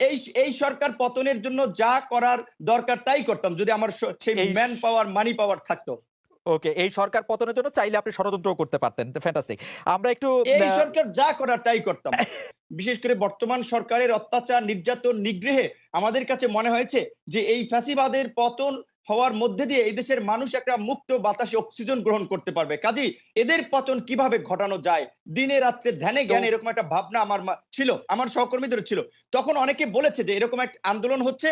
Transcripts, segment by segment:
এই এই সরকার পতনের জন্য যা করার দরকার তাই করতাম যদি আমার সেই ম্যান পাওয়ার মানি পাওয়ার থাকতো। ওকে এই সরকার পতনের জন্য চাইলে আপনি ষড়যন্ত্র করতে পারতেন ফ্যান্টাস্টিক আমরা একটু এই সরকার যা করার তাই করতাম। বিশেষ করে বর্তমান সরকারের অত্যাচার নির্যাতন নিগ্রহে আমাদের কাছে মনে হয়েছে যে এই ফ্যাসিবাদের পতন হওয়ার মধ্যে দিয়ে এই দেশের মানুষ একটা মুক্ত বাতাসে অক্সিজেন গ্রহণ করতে পারবে। কাজেই এদের পতন কীভাবে ঘটানো যায় দিনে রাত্রে ধ্যানে জ্ঞানে এরকম একটা ভাবনা আমার ছিল আমার সহকর্মীদের ছিল। তখন অনেকে বলেছে যে এরকম একটা আন্দোলন হচ্ছে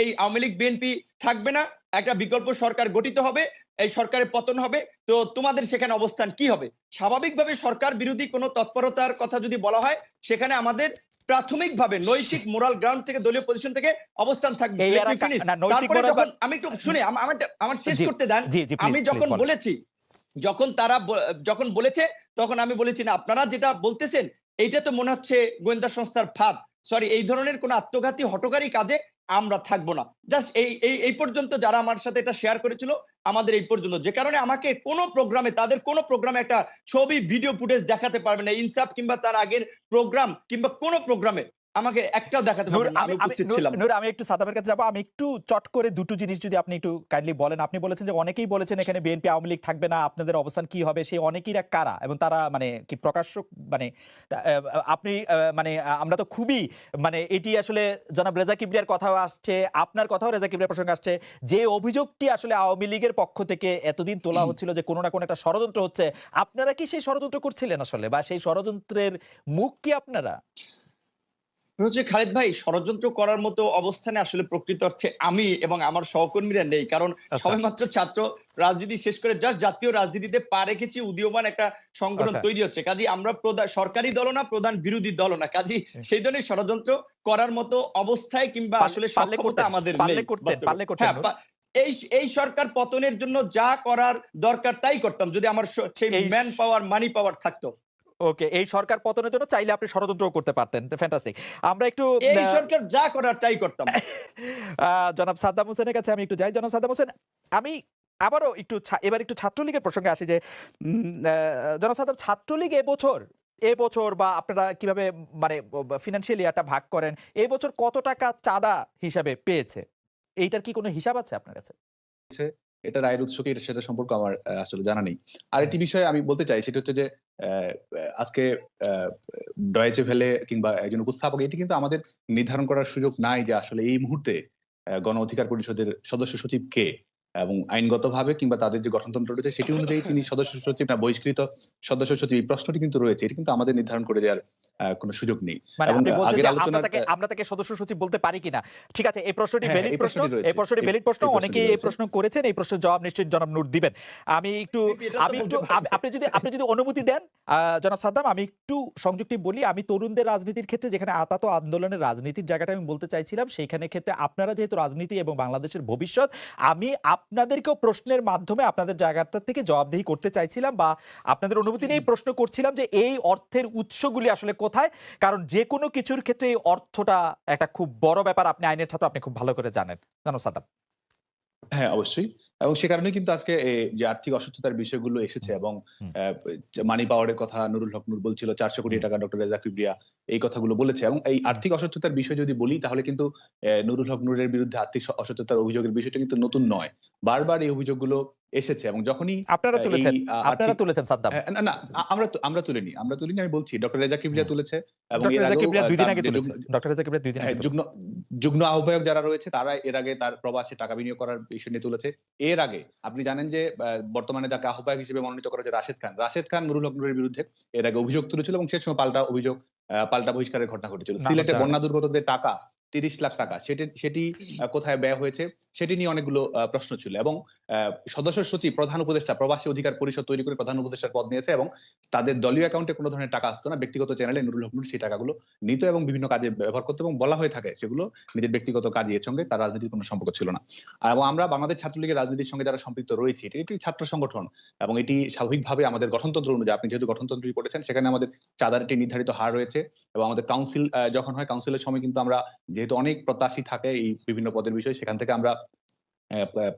এই আওয়ামী লীগ বিএনপি থাকবে না একটা বিকল্প সরকার গঠিত হবে এই সরকারের পতন হবে তো তোমাদের সেখানে অবস্থান কি হবে? স্বাভাবিকভাবে সরকার বিরোধী কোনো তৎপরতার কথা যদি বলা হয় সেখানে আমাদের প্রাথমিকভাবে নৈতিক মোরাল গ্রাউন্ড থেকে দলীয় পজিশন থেকে অবস্থান থাকবে। তারপরে যখন আমি একটু শুনে আমার আমার শেষ করতে দেন। আমি যখন বলেছি যখন তারা যখন বলেছে তখন আমি বলেছি না আপনারা যেটা বলতেছেন এইটা তো মনে হচ্ছে গোয়েন্দা সংস্থার ফাঁদ। সরি এই ধরনের কোন আত্মঘাতী হটকারী কাজে আমরা থাকব না। জাস্ট এই এই এই পর্যন্ত যারা আমার সাথে এটা শেয়ার করেছিল, আমাদের এই পর্যন্ত। যে কারণে আমাকে কোনো প্রোগ্রামে তাদের কোনো প্রোগ্রামে একটা ছবি ভিডিও ফুটেজ দেখাতে পারবে না। ইনসাফ কিংবা তার আগের প্রোগ্রাম কিংবা কোনো প্রোগ্রামে আমাকে একটাও দেখাতে আমি উপস্থিত ছিলাম। নূর, আমি একটু সাদামের কাছে যাব। আমি একটু চট করে দুটো জিনিস যদি আপনি একটু কাইন্ডলি বলেন। আপনি বলেছেন যে অনেকেই বলেছেন এখানে বিএনপি আওয়ামী লীগ থাকবে না আপনাদের অবস্থান কি হবে সেই অনেকেইরা কারা? এবং তারা মানে কি প্রকাশ্য মানে আপনি মানে আমরা তো খুবই মানে এটি আসলে জনাব রেজা কিবরিয়ার কথাও আসছে আপনার কথাও রেজা কিবরিয়ার প্রসঙ্গে আসছে। যে অভিযোগটি আসলে আওয়ামী লীগের পক্ষ থেকে এতদিন তোলা হচ্ছিল যে কোনো না কোনো একটা ষড়যন্ত্র হচ্ছে আপনারা কি সেই ষড়যন্ত্র করছিলেন আসলে? বা সেই ষড়যন্ত্রের মুখ কি আপনারা? হচ্ছে খালিদ ভাই ষড়যন্ত্র করার মতো অবস্থানে আসলে প্রকৃত অর্থে আমি এবং আমার সহকর্মীরা নেই। কারণ আচ্ছা। সবেমাত্র ছাত্র রাজনীতি শেষ করে জাস্ট জাতীয় রাজনীতিতে পা রেখেছি উদীয়মান একটা সংগঠন আচ্ছা। তৈরি হচ্ছে। কাজী আমরা প্রধান সরকারি দল না প্রধান বিরোধী দল না। কাজী সেই ধরনের ষড়যন্ত্র করার মতো অবস্থায় কিংবা আসলে সক্ষমতা আমাদের নেই হ্যাঁ, এই এই সরকার পতনের জন্য যা করার দরকার তাই করতাম। যদি আমার সেই ম্যান পাওয়ার মানি পাওয়ার থাকতো। ওকে এই সরকার পতনের জন্য চাইলে আপনি ষড়যন্ত্র করতে পারতেন। ফ্যান্টাস্টিক আমরা একটু এই সরকার যা করার তাই করতাম। জনাব সাদ্দাম হোসেনের কাছে আমি একটু যাই। জনাব সাদ্দাম হোসেন আমি আবারও একটু এবার একটু ছাত্রলীগের প্রসঙ্গে আসি যে জনাব সাদ্দাম ছাত্রলীগ এবছর এবছর বা আপনারা কীভাবে মানে ফিনান্সিয়ালি একটা ভাগ করেন এবছর কত টাকা চাঁদা হিসাবে পেয়েছে? এইটার কি কোনো হিসাব আছে আপনার কাছে? এটা রায়ের উৎস কি এটার সাথে সম্পর্ক আমার আসলে জানা নেই। আরেকটি বিষয় আমি বলতে চাই সেটা হচ্ছে যে আজকে ডয়েচে ভেলে কিংবা একজন উপস্থাপক এটি কিন্তু আমাদের নির্ধারণ করার সুযোগ নাই যে আসলে এই মুহূর্তে গণ অধিকার পরিষদের সদস্য সচিব কে? এবং আইনগতভাবে কিংবা তাদের যে গঠনতন্ত্র রয়েছে সেটি অনুযায়ী তিনি সদস্য সচিব না বহিষ্কৃত সদস্য সচিব এই প্রশ্নটি কিন্তু রয়েছে। এটি কিন্তু আমাদের নির্ধারণ করে দেওয়ার কোনো সুযোগ নেই। মানে আমরা তাকে সদস্য সচিব বলতে পারি কিনা? ঠিক আছে এই প্রশ্নটি ভ্যালিড প্রশ্ন। এই প্রশ্নটি ভ্যালিড প্রশ্ন। অনেকেই এই প্রশ্ন করেছেন এই প্রশ্নের জবাব নিশ্চয়ই জনাব নূর দিবেন। আমি একটু আমি একটু আপনি যদি আপনি যদি অনুমতি দেন জনাব সাদ্দাম আমি একটু সংযুক্তি বলি। আমি তরুণদের রাজনীতির ক্ষেত্রে যেখানে আতাত আন্দোলনের রাজনীতির জায়গাটা আমি বলতে চাইছিলাম সেইখানে ক্ষেত্রে আপনারা যেহেতু রাজনীতি এবং বাংলাদেশের ভবিষ্যৎ আমি আপনাদেরকেও প্রশ্নের মাধ্যমে আপনাদের জায়গাটা থেকে জবাবদিহি করতে চাইছিলাম বা আপনাদের অনুমতি নিয়ে প্রশ্ন করছিলাম যে এই অর্থের উৎসগুলি আসলে কোথায়? কারণ যে কোনো কিছুর ক্ষেত্রে এই অর্থটা একটা খুব বড় ব্যাপার। আপনি আইনের ছাত্র আপনি খুব ভালো করে জানেন। জানো সাদাব হ্যাঁ অবশ্যই। এবং সে কারণে কিন্তু আজকে যে আর্থিক অসুস্থতার বিষয়গুলো এসেছে এবং। মানি পাওয়ারের কথা নুরুল হক নুর বলছিল চারশো কোটি টাকা ডক্টর রেজা কিবরিয়া এই কথাগুলো বলেছে। এবং এই আর্থিক অসুস্থতার বিষয় যদি বলি তাহলে কিন্তু নুরুল হক নুরের বিরুদ্ধে আর্থিক অসুস্থতার অভিযোগের বিষয়টা কিন্তু নতুন নয়। বারবার এই অভিযোগগুলো এসেছে এবং যখনই আপনারা তুলেছেন। আপনারা তুলেছেন সাদ্দাম। হ্যাঁ, না না আমরা আমরা তুলিনি আমরা তুলিনি আমি বলছি ডক্টর রেজা কিবরিয়া তুলেছে এবং এর কিবরিয়া দুই দিন আগে যুগ্ম- ডক্টর রেজা কিবরিয়া দুই দিন হ্যাঁ আগে যুগ্ম যুগ্ম আহ্বায়ক যারা রয়েছে তারা এর আগে তার প্রবাসে টাকা বিনিয়োগ করার বিষয় নিয়ে তুলেছে। এর আগে আপনি জানেন যে বর্তমানে যাকে আহ্বায়ক হিসেবে মনোনীত করা হয়েছে রাশেদ খান রাশেদ খান নুরুল হক নুরের বিরুদ্ধে এর আগে অভিযোগ তুলেছিল এবং সেই সময় পাল্টা অভিযোগ পাল্টা বহিষ্কারের ঘটনা ঘটেছিল। সিলেটে বন্যা দুর্গতদের টাকা তিরিশ লাখ টাকা সেটি সেটি কোথায় ব্যয় হয়েছে সেটি নিয়ে অনেকগুলো আহ, প্রশ্ন ছিল। এবং সদস্য সচিব, প্রধান উপদেষ্টা, প্রবাসী অধিকার পরিষদ তৈরি করে প্রধান উপদেষ্টার পদ নিয়েছে এবং তাদের দলীয় অ্যাকাউন্টে কোনো ধরনের টাকা আসতো না। ব্যক্তিগত চ্যানেলে নুরুল হক সেই টাকাগুলো নিত এবং বিভিন্ন কাজে ব্যবহার করতো এবং বলা হয়ে থাকে সেগুলো নিজের ব্যক্তিগত কাজে এর সঙ্গে তার রাজনীতির কোনো সম্পর্ক ছিল না। এবং আমরা বাংলাদেশ ছাত্রলীগের রাজনীতির সঙ্গে যারা সম্পৃক্ত রয়েছি, এটি একটি ছাত্র সংগঠন এবং এটি স্বাভাবিকভাবে আমাদের গঠনতন্ত্র অনুযায়ী, আপনি যেহেতু গঠনতন্ত্রই পড়েছেন সেখানে আমাদের চাঁদার একটি নির্ধারিত হার রয়েছে এবং আমাদের কাউন্সিল যখন হয় কাউন্সিলের সময় কিন্তু আমরা যেহেতু অনেক প্রত্যাশী থাকে এই বিভিন্ন পদের বিষয়ে, সেখান থেকে আমরা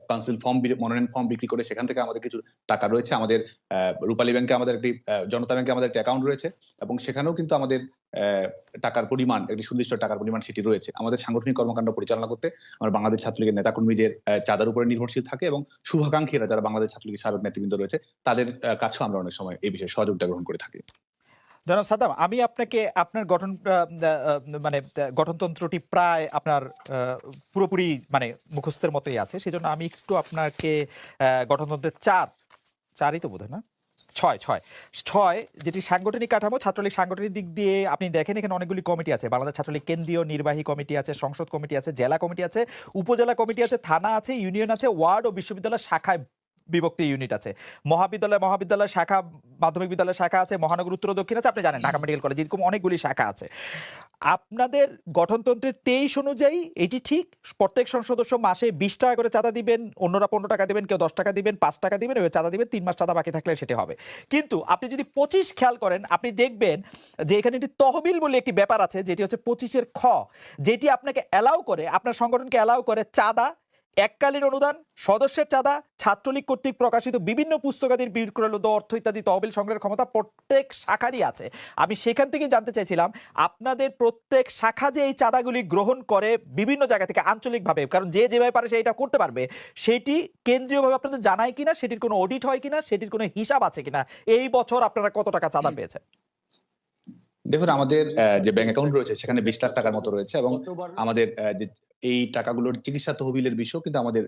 কাউন্সিল ফর্ম মনোনয়ন ফর্ম বিক্রি করে সেখান থেকে আমাদের কিছু টাকা রয়েছে। আমাদের রূপালী ব্যাংকে আমাদের একটি জনতা ব্যাংকে আমাদের একটি অ্যাকাউন্ট রয়েছে এবং সেখানেও কিন্তু আমাদের টাকার পরিমাণ, একটি সুনির্দিষ্ট টাকার পরিমাণ সেটি রয়েছে। আমাদের সাংগঠনিক কর্মকাণ্ড পরিচালনা করতে আমরা বাংলাদেশ ছাত্রলীগের নেতাকর্মীদের চাঁদার উপরে নির্ভরশীল থাকে এবং শুভাকাঙ্ক্ষীরা যারা বাংলাদেশ ছাত্রলীগের সাবেক নেতৃবৃন্দ রয়েছে, তাদের কাছেও আমরা অনেক সময় এই বিষয়ে সহযোগিতা গ্রহণ করে থাকি। জনাব সাদ্দাম, আমি আপনাকে আপনার গঠন মানে গঠনতন্ত্রটি প্রায় আপনার পুরোপুরি মানে মুখস্থের মতোই আছে। সেজন্য আমি একটু আপনাকে গঠনতন্ত্রের চার, চারই তো বোধ না? ছয় ছয়। ছয়, যেটি সাংগঠনিক কাঠামো, ছাত্রলীগ সাংগঠনিক দিক দিয়ে আপনি দেখেন, এখানে অনেকগুলি কমিটি আছে। বাংলাদেশ ছাত্রলীগ কেন্দ্রীয় নির্বাহী কমিটি আছে, সংসদ কমিটি আছে, জেলা কমিটি আছে, উপজেলা কমিটি আছে, থানা আছে, ইউনিয়ন আছে, ওয়ার্ড ও বিশ্ববিদ্যালয় শাখায় বিভক্তি ইউনিট আছে। মহাবিদ্যালয় মহাবিদ্যালয় শাখা, মাধ্যমিক বিদ্যালয় শাখা আছে, মহানগর, উত্তর, দক্ষিণ আছে, আপনি জানেন, ঢাকা মেডিকেল কলেজ, এরকম অনেকগুলি শাখা আছে। আপনাদের গঠনতন্ত্রের তেইশ অনুযায়ী এটি ঠিক, প্রত্যেক সংসদ সদস্য মাসে বিশ টাকা করে চাঁদা দিবেন, অন্যরা পনেরো টাকা দিবেন, কেউ দশ টাকা দিবেন, পাঁচ টাকা দিবেন এবার চাঁদা দিবেন, তিন মাস চাঁদা বাকি থাকলে সেটি হবে। কিন্তু আপনি যদি পঁচিশ খেয়াল করেন, আপনি দেখবেন যে এখানে একটি তহবিল বলে একটি ব্যাপার আছে, যেটি হচ্ছে পঁচিশের খ, যেটি আপনাকে অ্যালাউ করে, আপনার সংগঠনকে অ্যালাউ করে চাঁদা এককালীন অনুদান সদস্যের চাঁদা ছাত্রলীগ কর্তৃক প্রকাশিত বিভিন্ন পুস্তকাদির বিক্রয়লব্ধ অর্থ ইত্যাদি তহবিল সংগ্রহের ক্ষমতা প্রত্যেক শাখারই আছে। আমি সেখান থেকে জানতে চাইছিলাম আপনাদের প্রত্যেক শাখা যে এই চাঁদাগুলি গ্রহণ করে বিভিন্ন জায়গা থেকে আঞ্চলিকভাবে কারণ যে যেভাবে পারে সেটা করতে পারবে সেটি কেন্দ্রীয়ভাবে আপনাদের জানায় কিনা সেটির কোনো অডিট হয় কিনা সেটির কোনো হিসাব আছে কিনা এই বছর আপনারা কত টাকা চাঁদা পেয়েছেন? দেখুন আমাদের যে ব্যাংক অ্যাকাউন্ট রয়েছে সেখানে বিশ লাখ টাকার মতো রয়েছে এবং আমাদের যে এই টাকাগুলোর চিকিৎসা তহবিলের বিষয় কিন্তু আমাদের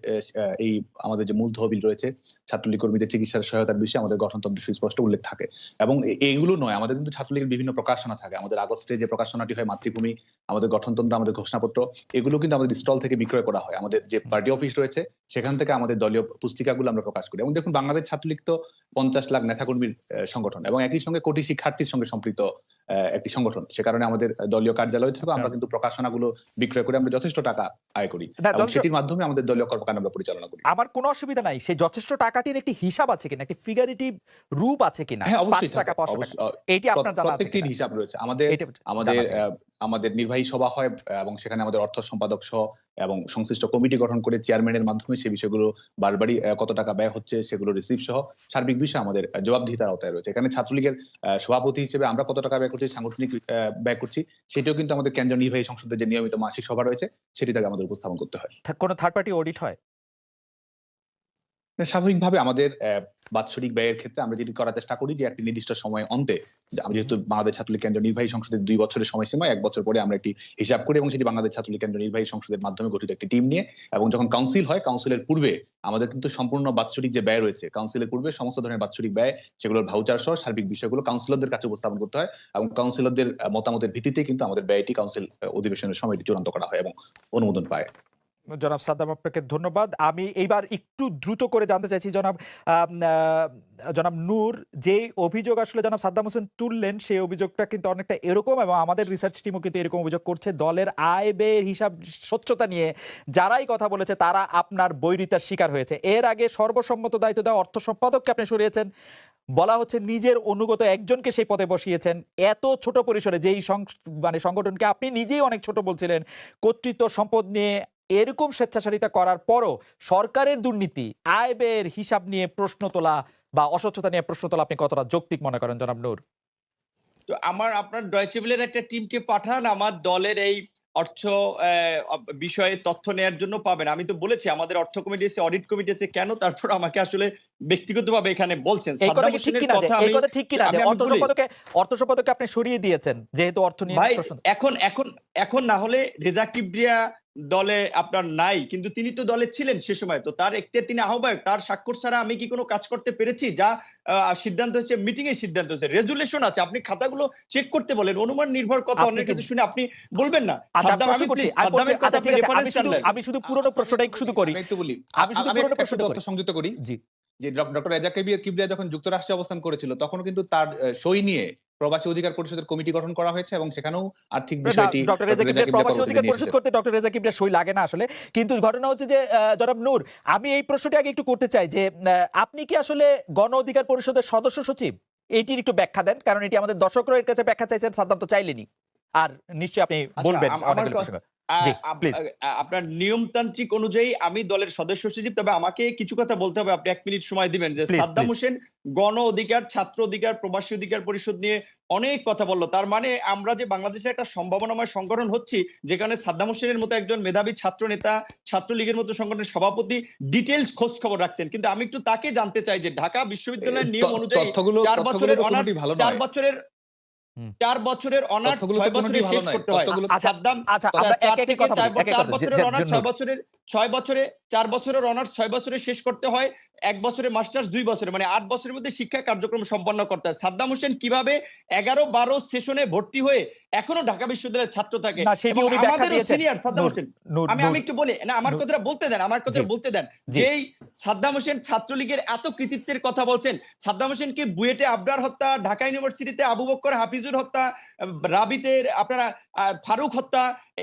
এই আমাদের যে মূল তহবিল রয়েছে ছাত্রলীগ কর্মীদের চিকিৎসার সহায়তার বিষয়ে আমাদের গঠনতন্ত্রে সুস্পষ্ট উল্লেখ থাকে এবং এইগুলো নয় আমাদের কিন্তু ছাত্রলীগের বিভিন্ন প্রকাশনা থাকে। আমাদের আগস্টে যে প্রকাশনাটি হয় মাতৃভূমি আমাদের গঠনতন্ত্র আমাদের ঘোষণাপত্র এগুলো কিন্তু আমাদের স্টল থেকে বিক্রয় করা হয়। আমাদের যে পার্টি অফিস রয়েছে সেখান থেকে আমাদের দলীয় পুস্তিকাগুলো আমরা প্রকাশ করি এবং দেখুন বাংলাদেশ ছাত্রলীগ তো পঞ্চাশ লাখ নেতাকর্মীর সংগঠন এবং একই সঙ্গে কোটি শিক্ষার্থীর সঙ্গে সম্পৃক্ত একটি সংগঠন। সে কারণে আমাদের দলীয় কার্যালয় থেকে আমরা কিন্তু প্রকাশনাগুলো বিক্রয় করে আমরা যথেষ্ট টাকা আয় করি। সেটির মাধ্যমে আমাদের দলীয় কর্মকাণ্ড আমরা পরিচালনা করি। আমার কোনো অসুবিধা নাই সে যথেষ্ট টাকাটির একটি হিসাব আছে কিনা একটি ফিগারেটিভ রূপ আছে কিনা? হ্যাঁ অবশ্যই টাকা এইটি আপনার জানা আছে প্রত্যেকটির হিসাব রয়েছে। আমাদের আমাদের আমাদের নির্বাহী সভা হয়, এবং সেখানে আমাদের অর্থ সম্পাদক সহ এবং সংশ্লিষ্ট কমিটি গঠন করে চেয়ারম্যানের মাধ্যমে সেই বিষয়গুলো বারবারই কত টাকা ব্যয় হচ্ছে সেগুলো রিসিভ সহ সার্বিক বিষয়ে আমাদের জবাবদিহিতার আওতায় রয়েছে। এখানে ছাত্রলীগের সভাপতি হিসেবে আমরা কত টাকা ব্যয় করছি, সাংগঠনিক ব্যয় করছি সেটিও কিন্তু আমাদের কেন্দ্রীয় নির্বাহী সংসদের যে নিয়মিত মাসিক সভা রয়েছে সেটি তাকে আমাদের উপস্থাপন করতে হয়। কোনো থার্ড পার্টি অডিট হয়? স্বাভাবিকভাবে আমাদের বাৎসরিক ব্যয়ের ক্ষেত্রে আমরা যেটি করার চেষ্টা করি যে একটি নির্দিষ্ট সময় অন্তে আমি যেহেতু বাংলাদেশ ছাত্রলীগ কেন্দ্রীয় নির্বাহী সংসদের দুই বছরের সময়সীমা, এক বছর পরে আমরা একটি হিসাব করি এবং সেটি বাংলাদেশ ছাত্রলীগ কেন্দ্র নির্বাহী সংসদের মাধ্যমে গঠিত একটি টিম নিয়ে এবং যখন কাউন্সিল হয়, কাউন্সিলের পূর্বে আমাদের কিন্তু সম্পূর্ণ বাৎসরিক যে ব্যয় রয়েছে, কাউন্সিলের পূর্বে সমস্ত ধরনের বাৎসরিক ব্যয় সেগুলোর ভাউচার সহ সার্বিক বিষয়গুলো কাউন্সিলরদের কাছে উপস্থাপন করতে হয় এবং কাউন্সিলরদের মতামতের ভিত্তিতে কিন্তু আমাদের ব্যয়টি কাউন্সিল অধিবেশনের সময়টি চূড়ান্ত করা হয় এবং অনুমোদন পায়। জনাব সাদ্দাম আপনাকে ধন্যবাদ। আমি এইবার একটু দ্রুত করে জানতে চাইছি, জনাব জনাব নূর, যে অভিযোগ আসলে জনাব সাদ্দাম হোসেন তুললেন, সেই অভিযোগটা কিন্তু অনেকটা এরকম এবং আমাদের রিসার্চ টিমও কিন্তু এরকম অভিযোগ করছে। দলের আয় ব্যয়ের হিসাব স্বচ্ছতা নিয়ে যারাই কথা বলেছে, তারা আপনার বৈরিতার শিকার হয়েছে। এর আগে সর্বসম্মত দায়িত্ব দেওয়া অর্থ সম্পাদককে আপনি সরিয়েছেন। বলা হচ্ছে নিজের অনুগত একজনকে সেই পদে বসিয়েছেন। এত ছোট পরিসরে যেই মানে সংগঠনকে আপনি নিজেই অনেক ছোট বলছিলেন, কর্তৃত্ব সম্পদ নিয়ে এরকম স্বেচ্ছাচারিতা করার পরও সরকারের দুর্নীতি আয় ব্যয়ের হিসাব নিয়ে প্রশ্ন তোলা বা অস্বচ্ছতা নিয়ে প্রশ্ন তোলা আপনি কতটা যৌক্তিক মনে করেন জনাব নূর? তো আমার আপনার ডয়চেভিলের একটা টিমকে পাঠান আমার দলের এই অর্থ বিষয়ে তথ্য নেয়ার জন্য পাবেন। আমি তো বলেছি আমাদের অর্থ কমিটি আছে অডিট কমিটি আছে কেন তারপর আমাকে আসলে ব্যক্তিগতভাবে এখানে বলছেন? এই কথা ঠিক কিনা এই কথা ঠিক কিনা যে আমি- আমি অর্থ। সম্পাদকে অর্থ আপনি সরিয়ে দিয়েছেন যেহেতু অর্থ নিয়ে এখন এখন এখন না হলে রেজা কিবরিয়া দলে আপনার নাই কিন্তু তিনি তো দলে ছিলেন সে সময় তো তার এখতিয়ার তিনি আহ্বায়ক তার স্বাক্ষর ছাড়া আমি কি কোনো কাজ করতে পেরেছি? যা আহ, সিদ্ধান্ত হচ্ছে মিটিং এর সিদ্ধান্ত হচ্ছে। রেজুলেশন আছে আপনি খাতাগুলো চেক করতে বলেন অনুমান নির্ভর কথা আপনি অন্যের কি- কাছে শুনে আপনি বলবেন না। আচ্ছা আমি আচ্ছা, আছে, আমি শুধু পুরনো প্রশ্নটাই শুধু করি। আমি একটু বলি। আমি শুধু পুরনো প্রশ্নটা তথ্য সংযুক্ত করি। জি। যে ডক্টর রেজা কেবির কিবরিয়া যখন যুক্তরাষ্ট্রে অবস্থান করেছিল তখন কিন্তু তার সই নিয়ে প্রবাসী অধিকার পরিষদের কমিটি গঠন করা হয়েছে এবং সেখানেও আর্থিক বিষয়টি ডক্টর রেজা কিবরিয়া প্রবাসী অধিকার পরিষদ করতে ডক্টর রেজা কিবরিয়ার সই লাগে না আসলে। কিন্তু ঘটনা হচ্ছে যে জনাব নূর আমি এই প্রশ্নটি আগে একটু করতে চাই যে আপনি কি আসলে গণ অধিকার পরিষদের সদস্য সচিব? এটির একটু ব্যাখ্যা দেন কারণ এটি আমাদের দর্শকরা এর কাছে ব্যাখ্যা চাইছেন সাদ্দাম তো চাইলেনি আর নিশ্চয়ই আপনি আচ্ছা, বলবেন আপনার নিয়মতান্ত্রিক অনুযায়ী আমি দলের সদস্য সচিব তবে আমাকে কিছু কথা বলতে হবে। আপনি এক মিনিট সময় দিবেন যে সাদ্দাম হোসেন গণ অধিকার ছাত্র অধিকার প্রবাসী অধিকার পরিষদ নিয়ে অনেক কথা বলল। তার মানে আমরা যে বাংলাদেশে একটা সম্ভাবনাময় সংগঠন হচ্ছি যেখানে সাদ্দাম হোসেনের মতো একজন মেধাবী ছাত্র নেতা ছাত্রলীগের মতো সংগঠনের সভাপতি ডিটেলস খোঁজ খবর রাখছেন। কিন্তু আমি একটু তাকে জানতে চাই যে ঢাকা বিশ্ববিদ্যালয়ের নিয়ম অনুযায়ী চার বছরের চার বছরের। চার বছরের অনার্স ছয় বছরে শেষ করতে হয়। আচ্ছা সাদ্দাম আচ্ছা চার বছরের অনার্স ছয় বছরের ছয় বছরে চার বছরের অনার্স ছয় বছরে শেষ করতে হয়। এক বছরে মাস্টার্স দুই বছরে। মানে আট বছরের মধ্যে শিক্ষা কার্যক্রম সম্পন্ন করতে হয়। সাদ্দাম হোসেন কীভাবে এগারো বারো সেশনে ভর্তি হয়ে এখনও ঢাকা বিশ্ববিদ্যালয়ের ছাত্র থাকে? দিয়েছেন। সিনিয়র সাদ্দাম হোসেন। আমি আমি একটু বলি না আমার। কথাটা বলতে দেন আমার কথাটা বলতে দেন। যেই সাদ্দাম হোসেন ছাত্রলীগের এত কৃতিত্বের কথা বলছেন সাদ্দাম হোসেনকে বুয়েটে আবরার হত্যা ঢাকা ইউনিভার্সিটিতে আবু বক্কর হাফিজুর হত্যা রাবিতের আপনারা ফারুক হত্যা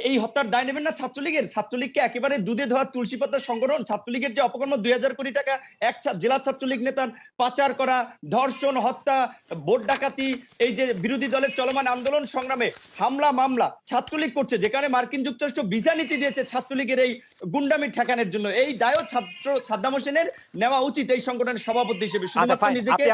এই হত্যার দায় নেবেন না ছাত্রলীগের। ছাত্রলীগকে একেবারে দুধে ধোয়া তুলসী পাতার সংগঠন। ছাত্রলীগের যে অপকর্ম দুই হাজার কোটি টাকা এক জেলা ছাত্রলীগ নেতার পাচার করা ধর্ষণ হত্যা ভোট ডাকাতি এই যে বিরোধী দলের চলমান আন্দোলন সংগ্রামে হামলা মামলা ছাত্রলীগ করছে যেখানে মার্কিন যুক্তরাষ্ট্র ভিসা নীতি দিয়েছে ছাত্রলীগের এই গুন্ডামি ঠেকানোর জন্য। এই দায়ও ছাত্র সাদ্দাম হোসেনের নেওয়া উচিত এই সংগঠনের সভাপতি হিসেবে। আচ্ছা শুধুমাত্র নিজেকে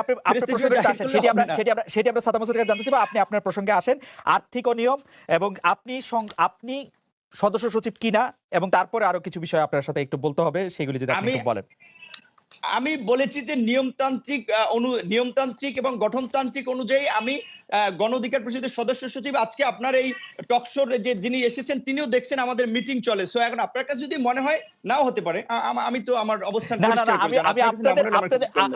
সেটি আমরা সাদাম হোসেনের কাছে জানতে চাইব। আপনি আপনার প্রসঙ্গে আসেন আর্থিক নিয়ম এবং আপনি আপনি সদস্য সচিব কিনা এবং তারপরে আরও কিছু বিষয় আপনার সাথে একটু বলতে হবে সেগুলি যদি আপনি বলেন। আমি বলেছি যে নিয়মতান্ত্রিক অনু নিয়মতান্ত্রিক এবং গঠনতান্ত্রিক অনুযায়ী আমি গণ অধিকার পরিষদের সদস্য সচিব আজকে আপনার এই টকশোর যে যিনি এসেছেন তিনিও দেখছেন আমাদের মিটিং চলে। সো এখন আপনার কাছে যদি মনে হয় নাও হতে পারে। আমি তো আমার অবস্থান আমি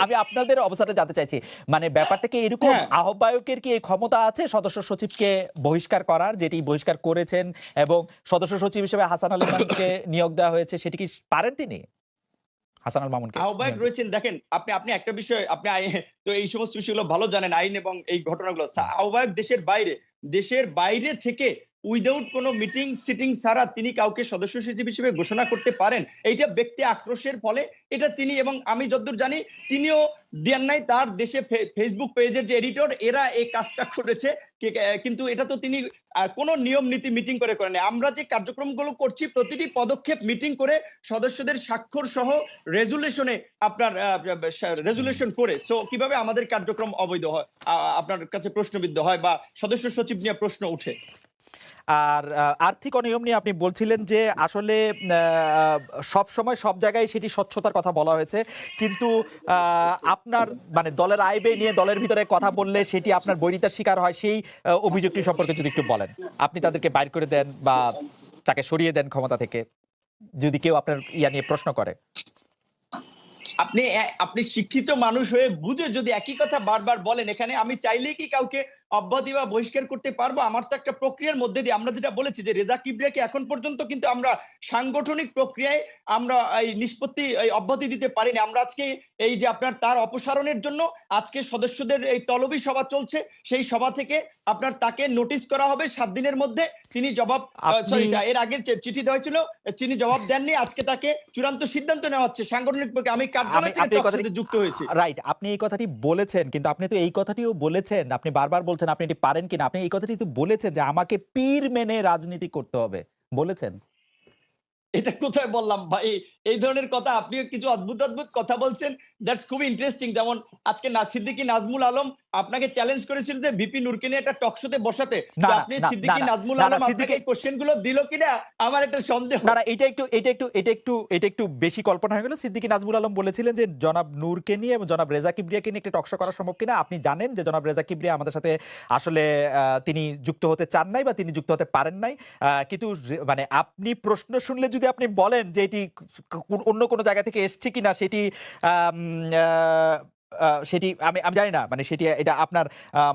আমি আপনাদের অবস্থাটা জানতে চাইছি। মানে ব্যাপারটা কি এরকম? হ্যাঁ। আহ্বায়কের কি এই ক্ষমতা আছে? সদস্য সচিবকে বহিষ্কার করার যেটি বহিষ্কার করেছেন এবং সদস্য সচিব হিসেবে হাসান আলী নিয়োগ দেওয়া হয়েছে সেটি কি পারেন তিনি? হাসান আল মামুনকে। আহ্বায়ক রয়েছেন দেখেন আপনি আপনি একটা বিষয় আপনি তো এই সমস্ত বিষয়গুলো ভালো জানেন আইন এবং এই ঘটনাগুলো। আহ্বায়ক দেশের বাইরে দেশের বাইরে থেকে উইদাউট কোনো মিটিং সিটিং ছাড়া তিনি কাউকে সদস্য সচিব হিসেবে ঘোষণা করতে পারেন। এইটা ব্যক্তি আক্রোশের ফলে। এটা তিনি এবং আমি যতদূর জানি, তিনিও দেন নাই তার দেশে ফেসবুক পেজের যে এডিটর এরা এই কাজটা করেছে। কিন্তু এটা তো তিনি কোনো নিয়ম নীতি মিটিং করে করেন আমরা যে কার্যক্রমগুলো করছি, প্রতিটি পদক্ষেপ মিটিং করে সদস্যদের স্বাক্ষর সহ রেজুলেশনে আপনার রেজুলেশন করে। সো কীভাবে আমাদের কার্যক্রম অবৈধ হয়? আপনার কাছে প্রশ্নবিদ্ধ হয় বা সদস্য সচিব নিয়ে প্রশ্ন উঠে? আর আর্থিক অনিয়ম নিয়ে আপনি বলছিলেন যে আসলে সব সময় সব জায়গায় সেটি স্বচ্ছতার কথা বলা হয়েছে। কিন্তু আপনার মানে দলের আয় ব্যয় নিয়ে দলের ভিতরে কথা বললে সেটি আপনার বৈরিতার শিকার হয়, সেই অভিযোগটি সম্পর্কে যদি একটু বলেন। আপনি তাদেরকে বাইর করে দেন বা তাকে সরিয়ে দেন ক্ষমতা থেকে, যদি কেউ আপনার ইয়া নিয়ে প্রশ্ন করে। আপনি আপনি শিক্ষিত মানুষ হয়ে বুঝে যদি একই কথা বারবার বলেন, এখানে আমি চাইলেই কি কাউকে অব্যাহতি বা বহিষ্কার করতে পারব আমার তো একটা প্রক্রিয়ার মধ্যে দিয়ে। আমরা যেটা বলেছি যে রেজা কিবরিয়াকে এখন পর্যন্ত কিন্তু আমরা সাংগঠনিক প্রক্রিয়ায় আমরা এই নিষ্পত্তি এই অব্যাহতি দিতে পারিনি। আমরা আজকে এই যে আপনার তার অপসারণের জন্য আজকে সদস্যদের এই তলবি সভা চলছে সেই সভা থেকে আপনার তাকে নোটিশ করা হবে সাত দিনের মধ্যে। তিনি জবাব সরি এর আগে চিঠি দেওয়া হয়েছিল তিনি জবাব দেননি। আজকে তাকে চূড়ান্ত সিদ্ধান্ত নেওয়া হচ্ছে। সাংগঠনিক প্রক্রিয়া। আমি কার্যালয় থেকে যুক্ত হয়েছি। রাইট আপনি এই কথাটি বলেছেন কিন্তু আপনি তো এই কথাটিও বলেছেন। আপনি বারবার বলছেন আপনি এটি পারেন কিনা? আপনি এই কথাটি বলেছেন যে আমাকে পীর মেনে রাজনীতি করতে হবে। বলেছেন? এটা কোথায় বললাম? ভাই এই ধরনের কথা আপনিও কিছু অদ্ভুত অদ্ভুত কথা বলছেন দ্যাটস খুবই ইন্টারেস্টিং যেমন আজকে না সিদ্দিকী নাজমুল আলম আপনাকে চ্যালেঞ্জ করেছিল যে ভিপি নূরকে নিয়ে একটা টক শোতে বসাতে। আপনি সিদ্দিকী নাজমুল আলম আপনাকে এই কোশ্চেনগুলো দিল কিনা? আমার একটা সন্দেহ। না না এটা একটু এটা একটু এটা একটু এটা একটু বেশি কল্পনা হয়ে গেল। সিদ্দিকী নাজমুল আলম বলেছিলেন যে জনাব নূরকে নিয়ে এবং জনাব রেজা কিবরিয়াকে নিয়ে একটা টকশো করা সম্ভব কিনা? আপনি জানেন যে জনাব রেজা কিবরিয়া আমাদের সাথে আসলে আহ, তিনি যুক্ত হতে চান নাই বা তিনি যুক্ত হতে পারেন নাই। আহ, কিন্তু মানে আপনি প্রশ্ন শুনলে যদি আপনি বলেন যে এটি অন্য কোনো জায়গা থেকে এসছে কিনা সেটি সেটি আমি আমি জানি না। মানে সেটি এটা আপনার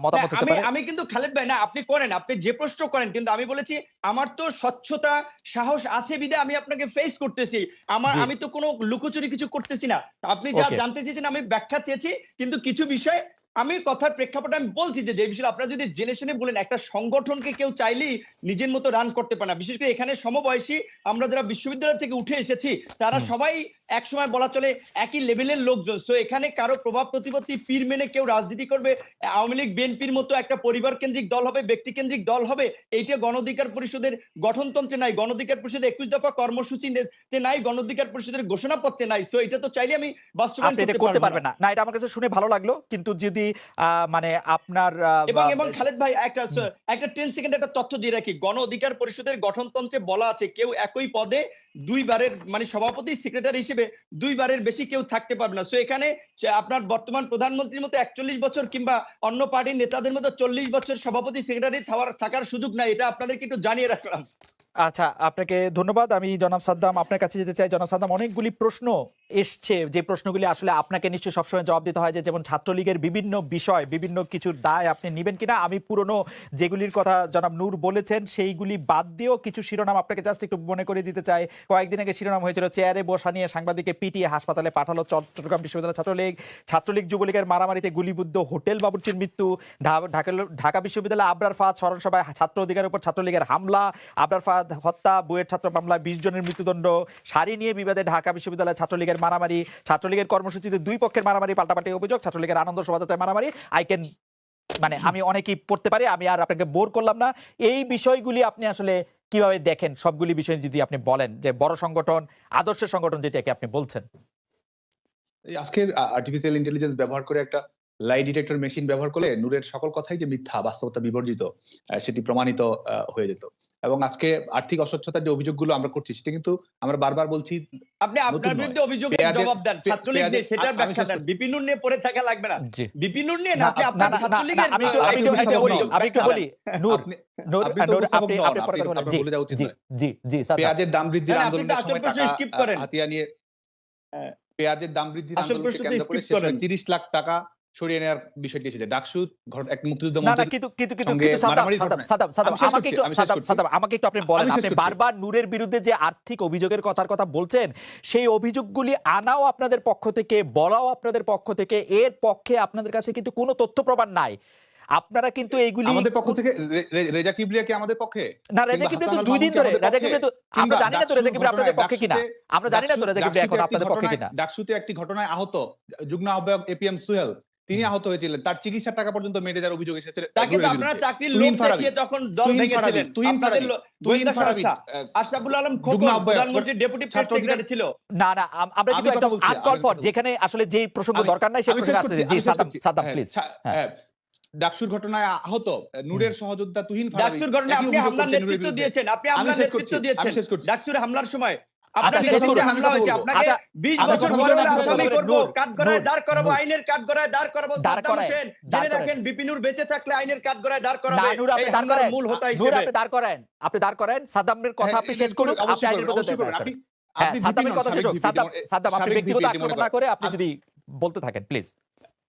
মতামত হ্যাঁ, হতে আমি পারে। আমি কিন্তু খালেদ ভাই না আপনি করেন আপনি যে প্রশ্ন করেন কিন্তু আমি বলেছি আমার তো স্বচ্ছতা সাহস আছে বিদে আমি আপনাকে ফেস করতেছি। আমার আমি তো কোনো লুকোচুরি কিছু করতেছি না। আপনি যা জানতে চেয়েছেন আমি ব্যাখ্যা চেয়েছি কিন্তু কিছু বিষয় আমি কথার প্রেক্ষাপটে আমি বলছি যে যে বিষয়ে আপনারা যদি জেনে শুনে বলেন একটা সংগঠনকে কেউ চাইলেই নিজের মতো রান করতে পারে না। বিশেষ করে এখানে সমবয়সী আমরা যারা বিশ্ববিদ্যালয় থেকে উঠে এসেছি তারা। সবাই একসময় বলা চলে একই লেভেলের লোকজন। সো এখানে কারও প্রভাব প্রতিপত্তি পীর মেনে কেউ রাজনীতি করবে আওয়ামী লীগ বিএনপির মতো একটা পরিবার কেন্দ্রিক দল হবে ব্যক্তি কেন্দ্রিক দল হবে এইটা গণ অধিকার পরিষদের গঠনতন্ত্রে নাই। গণধিকার পরিষদের একুশ দফা কর্মসূচিতে নাই গণ অধিকার পরিষদের ঘোষণাপত্রে নাই। সো এটা তো চাইলে আমি বাস্তবায়ন করতে পারব না। না এটা আমার কাছে শুনে ভালো লাগল। কিন্তু যদি মানে আপনার এবং এবং খালেদ ভাই একটা একটা টেন সেকেন্ড একটা তথ্য দিয়ে রাখি। গণ অধিকার পরিষদের গঠনতন্ত্রে বলা আছে কেউ একই পদে দুইবারের মানে সভাপতি সেক্রেটারি হিসেবে দুইবারের বেশি কেউ থাকতে পারবে না। সো এখানে আপনার বর্তমান প্রধানমন্ত্রীর মতো একচল্লিশ বছর কিংবা অন্য পার্টির নেতাদের মতো চল্লিশ বছর সভাপতি সেক্রেটারি থাকার সুযোগ নাই। এটা আপনাদেরকে একটু জানিয়ে রাখলাম। আচ্ছা আপনাকে ধন্যবাদ। আমি জনাব সাদ্দাম আপনার কাছে যেতে চাই। জনাব সাদ্দাম, অনেকগুলি প্রশ্ন এসছে। যে প্রশ্নগুলি আসলে আপনাকে নিশ্চয়ই সবসময় জবাব দিতে হয় যে, যেমন ছাত্রলীগের বিভিন্ন বিষয়, বিভিন্ন কিছুর দায় আপনি নেবেন কিনা? আমি পুরনো যেগুলির কথা জনাব নূর বলেছেন, সেইগুলি বাদ দিয়েও কিছু শিরোনাম আপনাকে জাস্ট একটু মনে করে দিতে চাই। কয়েকদিন আগে শিরোনাম হয়েছিল, চেয়ারে বসা নিয়ে সাংবাদিককে পিটিয়ে হাসপাতালে পাঠালো চট্টগ্রাম বিশ্ববিদ্যালয় ছাত্রলীগ। ছাত্রলীগ যুবলীগের মারামারিতে গুলিবুদ্ধ হোটেল বাবুর্চির মৃত্যু। ঢাকা ঢাকা বিশ্ববিদ্যালয়ে আবরার ফাদ স্মরণ সভায় ছাত্র অধিকারের উপর ছাত্রলীগের হামলা। আবরার ফাদ হত্যা, বুয়েট ছাত্র মামলায় বিশ জনের মৃত্যুদণ্ড, সারি নিয়ে বিবাদে ঢাকা বিশ্ববিদ্যালয় ছাত্রলীগের মারামারি, ছাত্রলীগের কর্মসূচিতে দুই পক্ষের মারামারি, পাল্টাপাল্টি অভিযোগ, ছাত্রলীগের আনন্দ শোভাযাত্রায় মারামারি। আই ক্যান মানে আমি অনেকেই পড়তে পারি, আমি আর আপনাকে বোর করলাম না। এই বিষয়গুলি আপনি আসলে কীভাবে দেখেন? সবগুলি বিষয় যদি আপনি বলেন, যে বড় সংগঠন আদর্শ সংগঠন যেটাকে আপনি বলছেন। আজকের আর্টিফিশিয়াল ইন্টেলিজেন্স ব্যবহার করে একটা লাই ডিটেক্টর মেশিন ব্যবহার করলে নূরের সকল কথাই যে মিথ্যা, বাস্তবতা বিবর্জিত সেটি প্রমাণিত হয়ে যেত। এবং আজকে আর্থিক অসচ্ছতার যে অভিযোগগুলো আমরা করছি সেটা কিন্তু আমরা বারবার বলছি আপনি আপনার বিরুদ্ধে অভিযোগের পেঁয়াজের- জবাব দেন ছাত্রলীগ নিয়ে সেটার ব্যাখ্যা দেন। বিপিনুর নিয়ে পড়ে থাকা লাগবে না বিপিনুর নিয়ে না আপনি আপনার ছাত্রলীগের আমি একটু আমি একটু বলি আমি একটু বলি নূর নূর নূর আপনি আপনি পরে কথা বলেন বলে যাওয়া উচিত জি জি। পেঁয়াজের দাম বৃদ্ধির তো আন্দোলনের সময় টাকা। হাতিয়া নিয়ে হ্যাঁ। পেঁয়াজের দাম বৃদ্ধির আন্দোলনকে কেন্দ্র করে skip শেষ করেন। তিরিশ লাখ টাকা সরিয়ে নেওয়ার বিষয়টি এসেছে। ডাকসু এক মুক্তিযুদ্ধ না না কিন্তু কিন্তু কিন্তু কিন্তু আমাকে একটু আমাকে আপনি বলেন। আপনি বারবার নূরের বিরুদ্ধে যে আর্থিক অভিযোগের কথার কথা বলছেন সেই অভিযোগগুলি আনাও আপনাদের পক্ষ থেকে বলাও আপনাদের পক্ষ থেকে। এর পক্ষে আপনাদের কাছে কিন্তু কোনো তথ্য প্রমাণ নাই। আপনারা কিন্তু এইগুলি আমাদের পক্ষ থেকে? রেজা কিবলিয়া কি আমাদের পক্ষে? না রেজা কিবলি তো দুই দিন ধরে রেজা পক্ষে? কিবলি তো আমরা জানি না তো রেজা ডাকসুর কিবলি আপনাদের পক্ষে কিনা। আমরা জানি না তো রেজা কিবলি ডাকসুতে এখন একটি আপনাদের পক্ষে ঘটনায়- কিনা। ডাকসুতে একটি ঘটনায় আহত যুগ্ম আহ্বায়ক এপিএম সুহেল। তিনি আহত হয়েছিলেন। তার চিকিৎসার টাকা পর্যন্ত মেরে যাওয়ার অভিযোগ এসেছে। তাকে তো আপনারা চাকরির লোক দেখিয়ে তখন দল ভেঙেছিলেন তুহিন ফারাবি, তুহিন ফারাবি, সংস্থা আশরাফুল আলম খোকন আহ্বায়ক, প্রধানমন্ত্রীর ডেপুটি প্রেস সেক্রেটারি ছিল। না না আমরা কিন্তু কথা একদম বলছি। যেখানে আসলে যেই প্রসঙ্গ দরকার নাই সেই আমি প্রসঙ্গে আসছে জি। সাদ্দাম হ্যাঁ, প্লিজ ডাকসুর ঘটনায় আহত নূরের সহযোদ্ধা তুহিন ফারাবি। ডাকসুর ঘটনায় আপনি হামলার নেতৃত্ব দিয়েছেন আপনি হামলার শেষ নেতৃত্ব দিয়েছেন। ডাকসুর হামলার সময় আচ্ছা, আচ্ছা, 20 আচ্ছা, দাঁড় করাবো আইনের জেনে রাখেন বিপিনুর বেঁচে থাকলে দাঁড় করাবে করেন। মূল হোতা হিসেবে। আপনি দাঁড় করেন আপনি দাঁড় করেন। সাদ্দামের কথা হ্যাঁ, আপনি শেষ করুন আপনি আইনের আপনি। হ্যাঁ সাদ্দামের কথা শেষ হোক সাদ্দাম সাদ্দাম আপনি ব্যক্তিগত আক্রমণ না করে আপনি যদি বলতে থাকেন প্লিজ।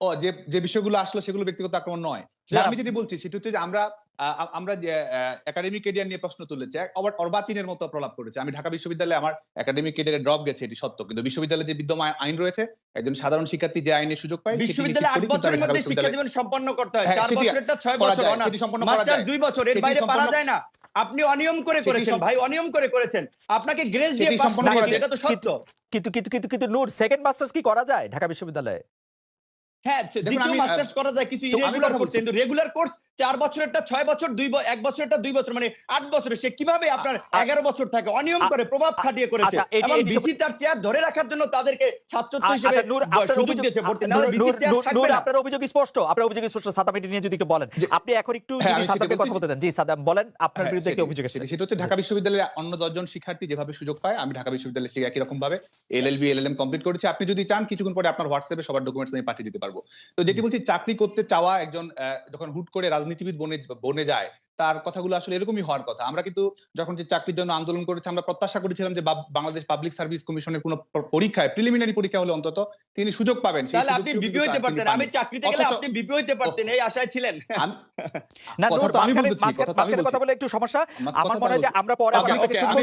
ও যে যে বিষয়গুলো আসলো সেগুলো ব্যক্তিগত আক্রমণ নয়। আমি যদি বলছি সেটা হচ্ছে যে আমরা আহ, আমরা যে একাডেমিক কেরিয়ার নিয়ে প্রশ্ন তুলেছি আবার অর্বাচীনের মতো প্রলাপ করেছে আমি ঢাকা বিশ্ববিদ্যালয়ে আমার একাডেমিক কেরিয়ারে ড্রপ গেছে এটি সত্য কিন্তু বিশ্ববিদ্যালয়ে যে বিদ্যমান আইন রয়েছে একজন সাধারণ শিক্ষার্থী যে আইনের সুযোগ পায় বিশ্ববিদ্যালয়ে আট বছরের মধ্যে শিক্ষা জীবন সম্পন্ন করতে হয় হ্যাঁ, চার বছরেরটা ছয় বছর অনার্স সম্পন্ন করা যায়। দুই বছর এর বাইরে পারা যায় না আপনি অনিয়ম করে করেছেন ভাই অনিয়ম করে করেছেন আপনাকে গ্রেস দিয়ে পাস করা করা যায়। এটা তো সত্য কিন্তু কিন্তু কিন্তু কিন্তু নূর সেকেন্ড মাস্টার্স কি করা যায় ঢাকা বিশ্ববিদ্যালয়ে হ্যাঁ দ্বিতীয় মাস্টার্স করা যায় কিছু ইরেগুলার কোর্স কিন্তু রেগুলার কোর্স চার বছরেরটা ছয় বছর দুই এক বছরেরটা দুই বছর মানে আট বছরে সে কীভাবে আপনার এগারো বছর থাকে অনিয়ম করে প্রভাব খাটিয়ে করেছে। আচ্ছা, এবং বিসি তার চেয়ার ধরে রাখার জন্য তাদেরকে ছাত্রত্ব হিসেবে আচ্ছা, নূর, ব- আপনার সুযোগ দিয়েছে ভর্তি আ- বিসি চেয়ার নূর- থাকবে নূর, না। আপনার অভিযোগ স্পষ্ট আপনার অভিযোগ স্পষ্ট সাদ্দাম এটি নিয়ে যদি একটু বলেন। আপনি এখন একটু হ্যাঁ, যদি কথা বলছি। বলতে দেন জি সাদ্দাম বলেন আপনার হ্যাঁ, বিরুদ্ধে অভিযোগ এসেছে? সেটা হচ্ছে ঢাকা বিশ্ববিদ্যালয়ে অন্য দশজন শিক্ষার্থী যেভাবে সুযোগ পায় আমি ঢাকা বিশ্ববিদ্যালয়ে একই রকম ভাবে এলএলবি এলএলএম কমপ্লিট করেছি। আপনি যদি চান কিছুক্ষণ পরে আপনার হোয়াটসঅ্যাপে সবার ডকুমেন্টস আমি পাঠিয়ে দিতে পারব। তো যেটি বলছি চাকরি করতে চাওয়া একজন আহ, যখন হুট করে রাজনীতিবিদ বনে বনে যায় তার কথাগুলো আসলে এরকমই হওয়ার কথা। আমরা কিন্তু যখন যে চাকরির জন্য আন্দোলন করেছি আমরা প্রত্যাশা করেছিলাম যে বাংলাদেশ পাবলিক সার্ভিস কমিশনের কোনো পরীক্ষায় প্রিলিমিনারি পরীক্ষা হলে অন্তত তিনি সুযোগ পাবেন। তাহলে আপনি বিপি হইতে পারতেন। আমি চাকরিতে গেলে আপনি বিপি হইতে পারতেন এই আশায় ছিলেন। না তো আমি কথা। বলে একটু সমস্যা। আমার মনে হয় যে আমরা পরে আমি-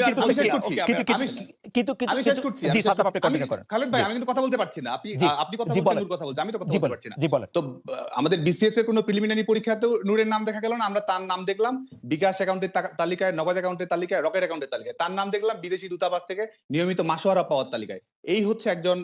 কিন্তু শেষ কিন্তু- করছি, কিন্তু জি আপনি কন্টিনিউ করেন। খালেদ ভাই আমি কিন্তু কথা বলতে পারছি না। আপনি আপনি কথা বলছেন। নূর কথা বলছে আমি তো কথা বলতে পারছি না। তো আমাদের বিসিএস এর কোনো প্রিলিমিনারি পরীক্ষাতেও নূরের নাম দেখা গেল না আমরা তার নাম দেখলাম বিকাশ অ্যাকাউন্টের তালিকায়, নগদ অ্যাকাউন্টের তালিকায়, রকেট অ্যাকাউন্টের তালিকায়। তার নাম দেখলাম, বিদেশি দূতাবাস থেকে নিয়মিত মাসোহারা পাওয়ার তালিকায়। এই হচ্ছে একজন